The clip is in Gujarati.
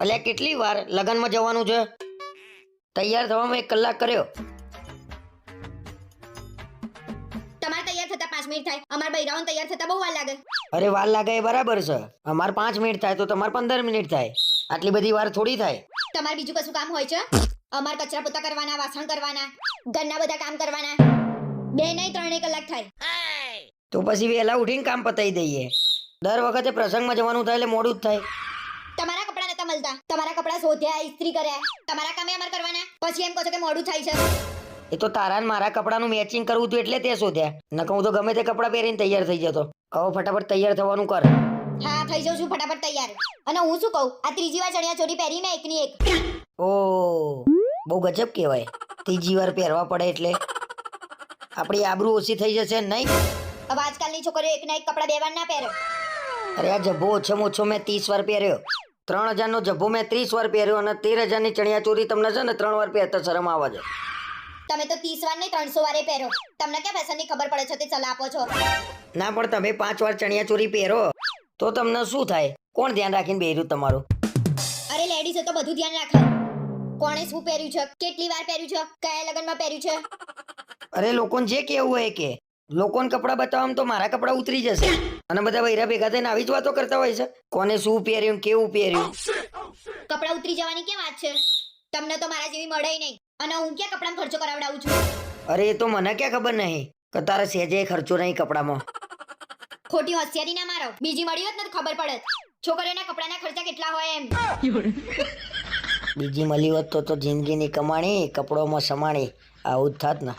અલ્યા કેટલી વાર લગનમાં જવાનું છે. તૈયાર થવામાં એક કલાક કર્યો. તમારે તૈયાર થતા પાંચ મિનિટ થાય. અમાર બૈરાઓને તૈયાર થતા બહુ વાર લાગે. અરે વાર લાગે એ બરાબર છે. અમારે પાંચ મિનિટ થાય તો તમારે પંદર મિનિટ થાય. આટલી બધી વાર થોડી થાય. તમારે બીજું કશું કામ હોય છે? અમાર કચરા પોતા કરવાના વાસણ કરવાના ઘરના બધા કામ કરવાના. બે નહીં ત્રણેય કલાક થાય. તો પછી વહેલા ઉઠીને કામ પતાવી દઈએ. દર વખતે પ્રસંગમાં જવાનું થાય એટલે મોડું જ થાય. નતા મળતા. તમારા કપડા શોધ્યા ઇસ્ત્રી કર્યા. તમારા કામે અમાર કરવાના. પછી એમ કહો છો કે મોડું થાય છે. એ તો તારા ને મારા કપડાનું મેચિંગ કરવું હતું એટલે તે શોધ્યા. નકર હું તો ગમે તે કપડાં પહેરીને તૈયાર થઈ જતો. કહો ફટાફટ તૈયાર થવાનું કર. હા થઈ જાઉં છું ફટાફટ તૈયાર. અને હું શું કહું? આ ત્રીજી વાર ચણિયા ચોરી પહેરી મેં એકની એક. ઓ બહુ ગજબ કહેવાય. ત્રીજી વાર પહેરવા પડે એટલે. આપણી આબરૂ ઓછી થઈ જશે ને નહીં? હવે આજકાલની છોકરીઓ એકના એક કપડા બે વાર ના પહેરે. અરે આ જબ્બો ઓછામાં ઓછો મેં ત્રીસ વાર પહેર્યો. ત્રણ હજારનો જભ્ભો મેં ત્રીસ વાર પહેર્યો અને તેર હજારની ચણિયા ચોરી તમને છે ને ત્રણ વાર પહેરતા શરમ આવે છે. તમે તો ત્રીસ વાર નહીં ત્રણસો વારે પહેરો. તમને ક્યાં ફેશનની ખબર પડે છે તે સલાહ આપો છો? ના પણ તમે પાંચ વાર ચણિયા ચોરી પહેરો તો તમને શું થાય? કોણ ધ્યાન રાખીને બેર્યું તમારું? અરે લેડીઝે તો બધું ધ્યાન રાખે. કોણે શું પહેર્યું છે? કેટલી વાર પહેર્યું છે? કયા લગ્નમાં પહેર્યું છે? અરે લોકોને જે કેવું હોય કે લોકોને કપડાં બતાવવામાં તો મારા કપડાં ઉતરી જશે. અને બધા વૈરા ભેગા થઈને આવી જ વાતો કરતા હોય છે. કોને શું પહેર્યું કેવું પહેર્યું? કપડાં ઉતરી જવાની કેમ વાત છે? તમને તો મારા જેવી મળે નહીં. અને હું ક્યાં કપડાં ખર્ચો કરાવડાવું છું? અરે એ તો મને ક્યાં ખબર નહીં કે તારે સહેજે ખર્ચો નહીં કપડામાં. ખોટી હોશિયારી ના મારો. બીજી મળી હોત ને તો ખબર પડત. છોકરીઓના કપડાના ખર્ચા કેટલા હોય એમ. બીજી મળી હોત તો તો જિંદગીની કમાણી કપડોમાં સમાણી. આવું જ થાત ને.